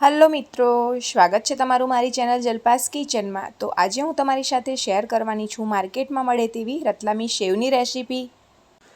Hello મિત્રો, સ્વાગત છે તમારું મારી ચેનલ જલપાસ કિચનમાં. તો આજે હું તમારી સાથે શેર કરવાની છું માર્કેટમાં મળે તેવી રતલામી શેવની રેસીપી.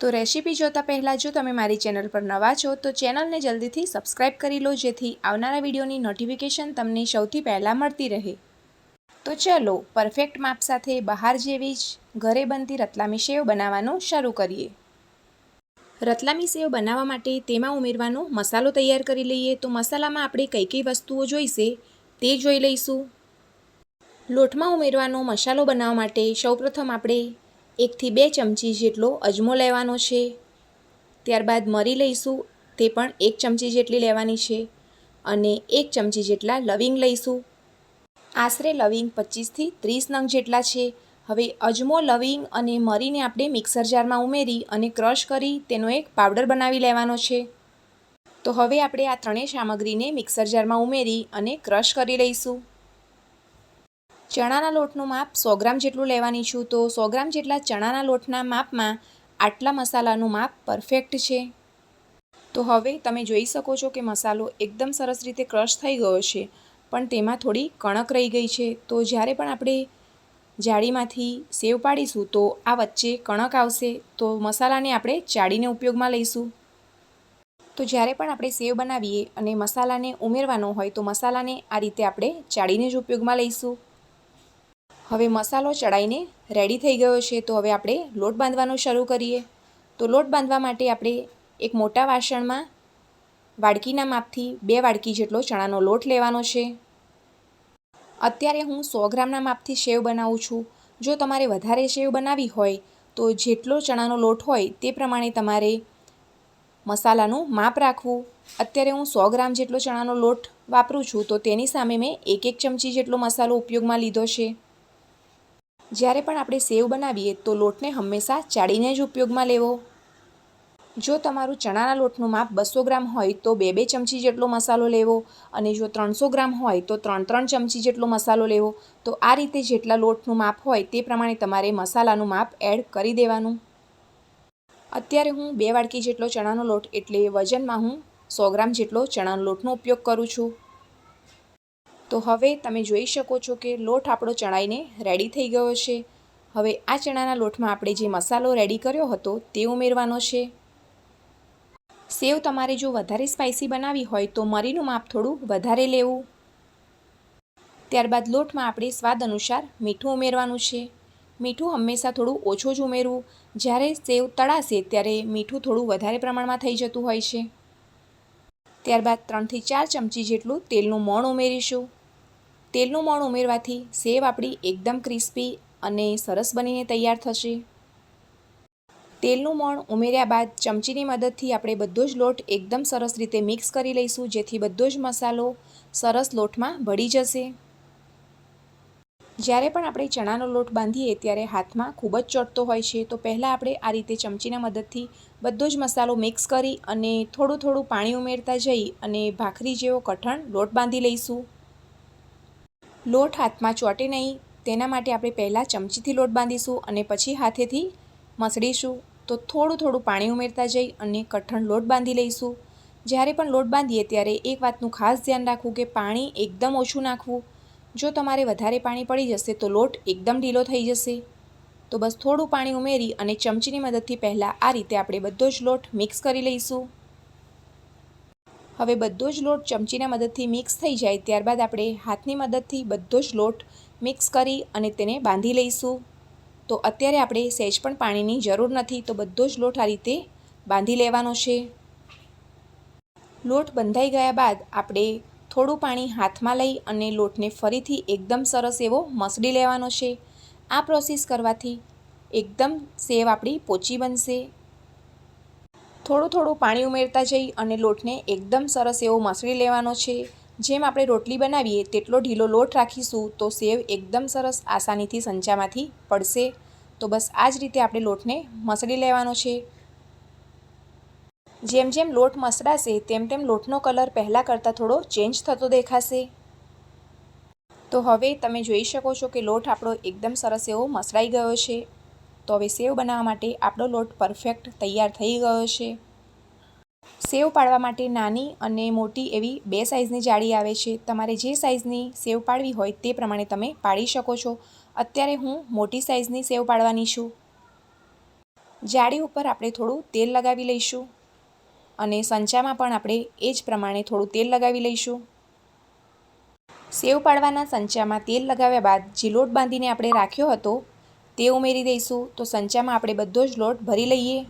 તો રેસીપી જોતાં પહેલાં જો તમે મારી ચેનલ પર નવા છો, તો ચેનલને જલ્દીથી સબસ્ક્રાઈબ કરી લો, જેથી આવનારા વિડીયોની નોટિફિકેશન તમને સૌથી પહેલાં મળતી રહે. તો ચલો, પરફેક્ટ માપ સાથે બહાર જેવી જ ઘરે બનતી રતલામી શેવ બનાવવાનું શરૂ કરીએ. રતલામી સેવ બનાવવા માટે તેમાં ઉમેરવાનો મસાલો તૈયાર કરી લઈએ તો મસાલામાં આપણે કઈ કઈ વસ્તુઓ જોઈશે તે જોઈ લઈશું. લોટમાં ઉમેરવાનો મસાલો બનાવવા માટે સૌપ્રથમ આપણે એકથી બે ચમચી જેટલો અજમો લેવાનો છે. ત્યારબાદ મરી લઈશું, તે પણ એક ચમચી જેટલી લેવાની છે અને એક ચમચી જેટલા લવિંગ લઈશું. આશરે લવિંગ પચીસથી ત્રીસ નંગ જેટલા છે. હવે અજમો, લવિંગ અને મરીને આપણે મિક્સર જારમાં ઉમેરી અને ક્રશ કરી તેનો એક પાવડર બનાવી લેવાનો છે. તો હવે આપણે આ ત્રણેય સામગ્રીને મિક્સર જારમાં ઉમેરી અને ક્રશ કરી લઈશું. ચણાના લોટનું માપ સો ગ્રામ જેટલું લેવાની છું, તો સો ગ્રામ જેટલા ચણાના લોટના માપમાં આટલા મસાલાનું માપ પરફેક્ટ છે. તો હવે તમે જોઈ શકો છો કે મસાલો એકદમ સરસ રીતે ક્રશ થઈ ગયો છે, પણ તેમાં થોડી કણક રહી ગઈ છે. તો જ્યારે પણ આપણે જાળીમાંથી સેવ પાડીશું તો આ વચ્ચે કણક આવશે. તો મસાલાને આપણે ચાળીને ઉપયોગમાં લઈશું. તો જ્યારે પણ આપણે સેવ બનાવીએ અને મસાલાને ઉમેરવાનો હોય તો મસાલાને આ રીતે આપણે ચાળીને જ ઉપયોગમાં લઈશું. હવે મસાલો ચડાઈને રેડી થઈ ગયો છે તો હવે આપણે લોટ બાંધવાનું શરૂ કરીએ. તો લોટ બાંધવા માટે આપણે એક મોટા વાસણમાં વાડકીના માપથી બે વાડકી જેટલો ચણાનો લોટ લેવાનો છે. અત્યારે હું સો ગ્રામના માપથી સેવ બનાવું છું. જો તમારે વધારે સેવ બનાવી હોય, તો જેટલો ચણાનો લોટ હોય, તે પ્રમાણે તમારે મસાલાનું માપ રાખવું. અત્યારે હું સો ગ્રામ જેટલો ચણાનો લોટ વાપરું છું, તો તેની સામે મેં એક એક ચમચી જેટલો મસાલો ઉપયોગમાં લીધો છે. જ્યારે પણ આપણે સેવ બનાવીએ, તો લોટને હંમેશા ચાળીને જ ઉપયોગમાં લેવો. જો તમારું ચણાના લોટનું માપ બસો ગ્રામ હોય તો બે બે ચમચી જેટલો મસાલો લેવો અને જો ત્રણસો ગ્રામ હોય તો ત્રણ ત્રણ ચમચી જેટલો મસાલો લેવો. તો આ રીતે જેટલા લોટનું માપ હોય તે પ્રમાણે તમારે મસાલાનું માપ એડ કરી દેવાનું. અત્યારે હું બે વાડકી જેટલો ચણાનો લોટ એટલે વજનમાં હું સો ગ્રામ જેટલો ચણાનો લોટનો ઉપયોગ કરું છું. તો હવે તમે જોઈ શકો છો કે લોટ આપણો ચણાઈને રેડી થઈ ગયો છે. હવે આ ચણાના લોટમાં આપણે જે મસાલો રેડી કર્યો હતો તે ઉમેરવાનો છે. સેવ તમારે જો વધારે સ્પાઇસી બનાવી હોય તો મરીનું માપ થોડું વધારે લેવું. ત્યારબાદ લોટમાં આપણે સ્વાદ અનુસાર મીઠું ઉમેરવાનું છે. મીઠું હંમેશા થોડું ઓછું જ ઉમેરવું. જ્યારે સેવ તળાશે ત્યારે મીઠું થોડું વધારે પ્રમાણમાં થઈ જતું હોય છે. ત્યારબાદ ત્રણથી ચાર ચમચી જેટલું તેલનું મોણ ઉમેરીશું. તેલનું મોણ ઉમેરવાથી સેવ આપણી એકદમ ક્રિસ્પી અને સરસ બનીને તૈયાર થશે. તેલનું મોણ ઉમેર્યા બાદ ચમચીની મદદથી આપણે બધો જ લોટ એકદમ સરસ રીતે મિક્સ કરી લઈશું, જેથી બધો જ મસાલો સરસ લોટમાં ભળી જશે. જ્યારે પણ આપણે ચણાનો લોટ બાંધીએ ત્યારે હાથમાં ખૂબ જ ચોટતો હોય છે, તો પહેલાં આપણે આ રીતે ચમચીના મદદથી બધો જ મસાલો મિક્સ કરી અને થોડું થોડું પાણી ઉમેરતા જઈ અને ભાખરી જેવો કઠણ લોટ બાંધી લઈશું. લોટ હાથમાં ચોટે નહીં, તેના માટે આપણે પહેલાં ચમચીથી લોટ બાંધીશું અને પછી હાથેથી મસળીશું તો થોડું થોડું પાણી ઉમેરતા જઈ અને કઠણ લોટ બાંધી લઈશું. જ્યારે પણ લોટ બાંધીએ ત્યારે એક વાતનું ખાસ ધ્યાન રાખવું કે પાણી એકદમ ઓછું નાખવું. જો તમારે વધારે પાણી પડી જશે તો લોટ એકદમ ઢીલો થઈ જશે. તો બસ થોડું પાણી ઉમેરી અને ચમચીની મદદથી પહેલાં આ રીતે આપણે બધો જ લોટ મિક્સ કરી લઈશું. હવે બધો જ લોટ ચમચીના મદદથી મિક્સ થઈ જાય ત્યારબાદ આપણે હાથની મદદથી બધો જ લોટ મિક્સ કરી અને તેને બાંધી લઈશું. તો અત્યારે આપણે સહેજ પણ પાણીની જરૂર નથી, તો બધો જ લોટ આ રીતે બાંધી લેવાનો છે. લોટ બંધાઈ ગયા બાદ આપણે થોડું પાણી હાથમાં લઈ અને લોટને ફરીથી એકદમ સરસ એવો મસળી લેવાનો છે. આ પ્રોસેસ કરવાથી એકદમ સેવ આપણી પોચી બનશે. થોડું થોડું પાણી ઉમેરતા જઈ અને લોટને એકદમ સરસ એવો મસળી લેવાનો છે. જેમ આપણે રોટલી બનાવીએ, તેટલો ઢીલો લોટ રાખીશું તો સેવ એકદમ સરસ આસાનીથી સંચામાંથી પડશે. તો બસ આ જ રીતે આપણે લોટને મસળી લેવાનો છે. જેમ જેમ લોટ મસળાશે, તેમ તેમ લોટનો કલર પહેલાં કરતાં થોડો ચેન્જ થતો દેખાશે. તો હવે તમે જોઈ શકો છો કે લોટ આપણો એકદમ સરસ એવો મસળાઈ ગયો છે. તો હવે સેવ બનાવવા માટે આપણો લોટ પરફેક્ટ તૈયાર થઈ ગયો છે. સેવ પાડવા માટે નાની અને મોટી એવી બે સાઇઝની જાળી આવે છે. તમારે જે સાઇઝની સેવ પાડવી હોય તે પ્રમાણે તમે પાડી શકો છો. અત્યારે હું મોટી સાઇઝની સેવ પાડવાની છું. જાળી ઉપર આપણે થોડું તેલ લગાવી લઈશું અને સંચામાં પણ આપણે એ જ પ્રમાણે થોડું તેલ લગાવી લઈશું. સેવ પાડવાના સંચામાં તેલ લગાવ્યા બાદ જે લોટ બાંધીને આપણે રાખ્યો હતો તે ઉમેરી દઈશું. તો સંચામાં આપણે બધો જ લોટ ભરી લઈએ.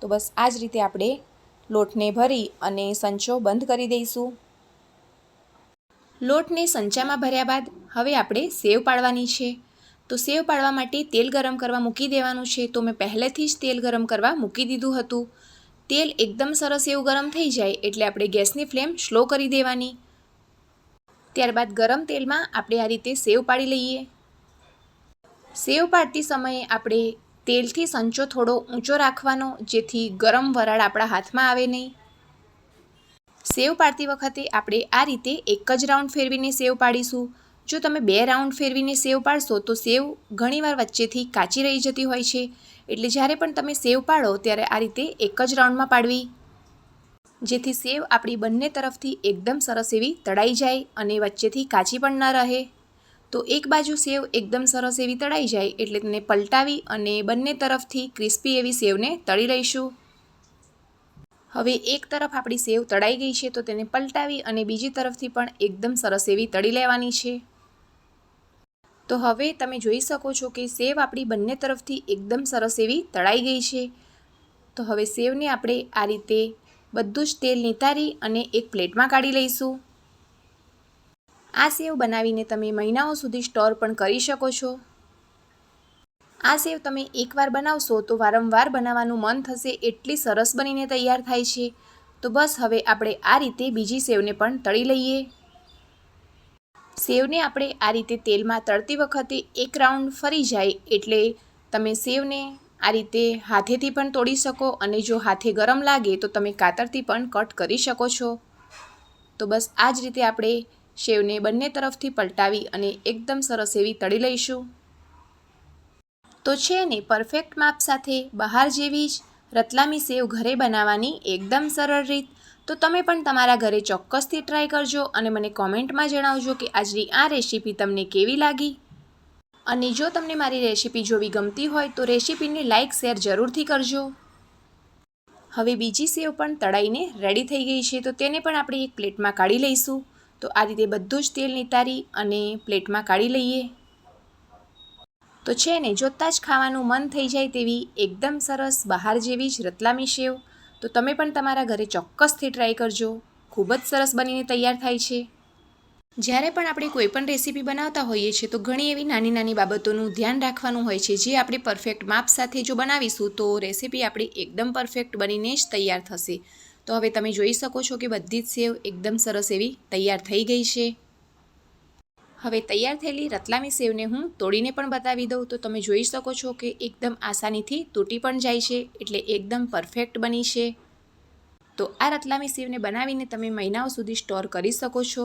તો બસ આ જ રીતે આપણે લોટને ભરી અને સંચો બંધ કરી દઈશું. લોટને સંચામાં ભર્યા બાદ હવે આપણે સેવ પાડવાની છે. તો સેવ પાડવા માટે તેલ ગરમ કરવા મૂકી દેવાનું છે. તો મેં પહેલેથી જ તેલ ગરમ કરવા મૂકી દીધું હતું. તેલ એકદમ સરસ એવું ગરમ થઈ જાય એટલે આપણે ગેસની ફ્લેમ સ્લો કરી દેવાની. ત્યારબાદ ગરમ તેલમાં આપણે આ રીતે સેવ પાડી લઈએ. સેવ પાડતી સમયે આપણે તેલથી સંચો થોડો ઊંચો રાખવાનો, જેથી ગરમ વરાળ આપણા હાથમાં આવે નહીં. સેવ પાડતી વખતે આપણે આ રીતે એક જ રાઉન્ડ ફેરવીને સેવ પાડીશું. જો તમે બે રાઉન્ડ ફેરવીને સેવ પાડશો, તો સેવ ઘણીવાર વચ્ચેથી કાચી રહી જતી હોય છે. એટલે જ્યારે પણ તમે સેવ પાડો, ત્યારે આ રીતે એક જ રાઉન્ડમાં પાડવી. જેથી સેવ આપણી બંને તરફથી એકદમ સરસ એવી તળાઈ જાય અને વચ્ચેથી કાચી પણ ન રહે. તો એક બાજુ સેવ એકદમ સરસ એવી તળાઈ જાય એટલે તેને પલટાવી અને બંને તરફથી ક્રિસ્પી એવી સેવને તળી લઈશું. હવે એક તરફ આપણી સેવ તળાઈ ગઈ છે તો તેને પલટાવી અને બીજી તરફથી પણ એકદમ સરસ એવી તળી લેવાની છે. તો હવે તમે જોઈ શકો છો કે સેવ આપણી બંને તરફથી એકદમ સરસ એવી તળાઈ ગઈ છે. તો હવે સેવને આપણે આ રીતે બધું જ તેલ નિતારી અને એક પ્લેટમાં કાઢી લઈશું. આ સેવ બનાવીને તમે મહિનાઓ સુધી સ્ટોર પણ કરી શકો છો. આ સેવ તમે એકવાર બનાવશો તો વારંવાર બનાવવાનું મન થશે એટલી સરસ બનીને તૈયાર થાય છે. તો બસ હવે આપણે આ રીતે બીજી સેવને પણ તળી લઈએ. સેવને આપણે આ રીતે તેલમાં તળતી વખતે એક રાઉન્ડ ફરી જાય એટલે તમે સેવને આ રીતે હાથેથી પણ તોડી શકો અને જો હાથે ગરમ લાગે તો તમે કાતરથી પણ કટ કરી શકો છો. તો બસ આ જ રીતે આપણે સેવને બંને તરફથી પલટાવી અને એકદમ સરસ એવી તળી લઈશું. તો છે ને પરફેક્ટ માપ સાથે બહાર જેવી જ રતલામી સેવ ઘરે બનાવવાની એકદમ સરળ રીત. તો તમે પણ તમારા ઘરે ચોક્કસથી ટ્રાય કરજો અને મને કોમેન્ટમાં જણાવજો કે આજની આ રેસીપી તમને કેવી લાગી. અને જો તમને મારી રેસીપી જોવી ગમતી હોય તો રેસીપીને લાઇક શેર જરૂરથી કરજો. હવે બીજી સેવ પણ તળાઈને રેડી થઈ ગઈ છે, તો તેને પણ આપણે એક પ્લેટમાં કાઢી લઈશું. તો આ રીતે બધું જ તેલ નિતારી અને પ્લેટમાં કાઢી લઈએ. તો છે ને, જોતાં જ ખાવાનું મન થઈ જાય તેવી એકદમ સરસ બહાર જેવી જ રતલામી સેવ. તો તમે પણ તમારા ઘરે ચોક્કસથી ટ્રાય કરજો. ખૂબ જ સરસ બનીને તૈયાર થાય છે. જ્યારે પણ આપણે કોઈ પણ રેસીપી બનાવતા હોઈએ છીએ, તો ઘણી એવી નાની નાની બાબતોનું ધ્યાન રાખવાનું હોય છે, જે આપણે પરફેક્ટ માપ સાથે જો બનાવીશું, તો રેસીપી આપણી એકદમ પરફેક્ટ બનીને જ તૈયાર થશે. તો હવે તમે જોઈ શકો છો કે બધી જ સેવ એકદમ સરસ એવી તૈયાર થઈ ગઈ છે. હવે તૈયાર થયેલી રતલામી સેવને હું તોડીને પણ બતાવી દઉં. તો તમે જોઈ શકો છો કે એકદમ આસાનીથી તૂટી પણ જાય છે, એટલે એકદમ પરફેક્ટ બની છે. તો આ રતલામી સેવને બનાવીને તમે મહિનાઓ સુધી સ્ટોર કરી શકો છો.